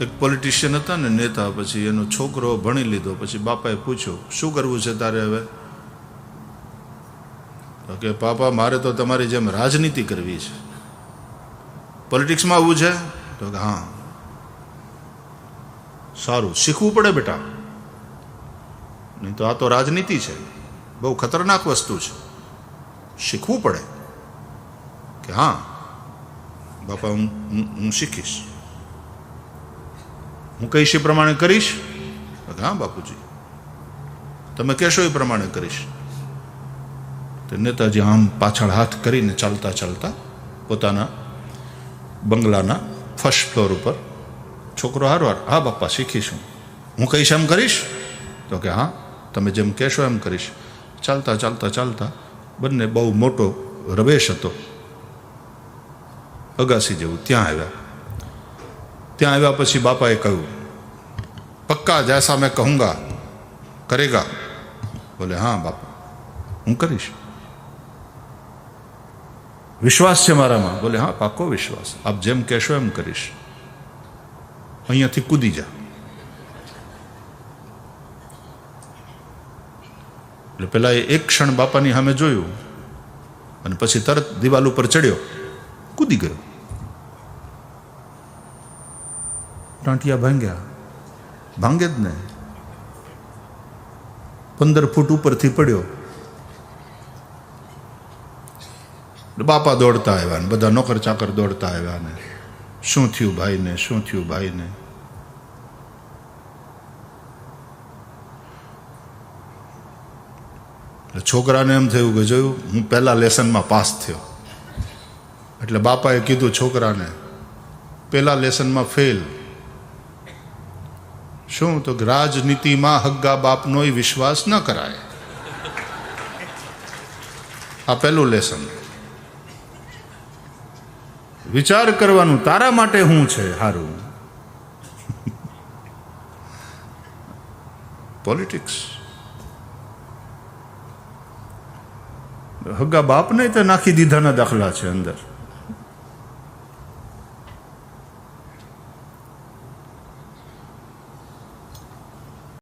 એક પોલિટિશિયન હતા ને નેતા, પછી એનો છોકરો ભણી લીધો, પછી બાપાએ પૂછ્યું, શું કરવું છે તારે હવે? કે, પાપા, મારે તો તમારી જેમ રાજનીતિ કરવી છે. પોલિટિક્સમાં આવવું છે? તો કે, હા. સારું, શીખવું પડે બેટા. નહીં તો આ તો રાજનીતિ છે. બહુ ખતરનાક વસ્તુ છે. શીખવું પડે. કે, હા, બાપા હું હું શીખીશ. હું કહીશ એ પ્રમાણે કરીશ? હા, બાપુજી. તમે કહેશો એ પ્રમાણે કરીશ. તો નેતાજી આમ પાછળ હાથ કરીને ચાલતા ચાલતા પોતાના બંગલાના ફર્સ્ટ ફ્લોર ઉપર છોકરો હારવાર, હા, બાપા, શીખીશું હું કહીશ એમ કરીશ? તો કે હા, તમે જેમ કહેશો એમ કરીશ. ચાલતા ચાલતા ચાલતા બંને બહુ મોટો રવેશ હતો. અગાસી જેવું ત્યાં આવ્યા. ત્યાં આવ્યા પછી બાપાએ કહ્યું પક્કા જૈસા મેં કહુંગા કરેગા બોલે હા બાપા હું કરીશ વિશ્વાસ છે મારામાં બોલે હા પાકો વિશ્વાસ આપ જેમ કહેશો એમ કરીશ અહીંયાથી કૂદી જા એટલે પેલા એ એક ક્ષણ બાપાની સામે જોયું અને પછી તરત દિવાલ ઉપર ચડ્યો કૂદી ગયો ટાંટિયા ભાંગ્યા ભાંગે જ ને પંદર ફૂટ ઉપરથી પડ્યો. બાપા દોડતા આવ્યા ને, બધા નોકર ચાકર દોડતા આવ્યા ને. શું થયું ભાઈને, શું થયું ભાઈને? છોકરાને એમ થયું કે જોયું, હું પહેલા લેસનમાં પાસ થયો. એટલે બાપાએ કીધું છોકરાને, પહેલા લેસનમાં ફેલ. શું તો રાજનીતિમાં હગ્ગા બાપનોય વિશ્વાસ ન કરાય. આ પહેલું લેસન. વિચાર કરવાનું તારા માટે શું છે સારું પોલિટિક્સ હગ્ગા બાપને તો નાખી દીધાના દાખલા છે અંદર.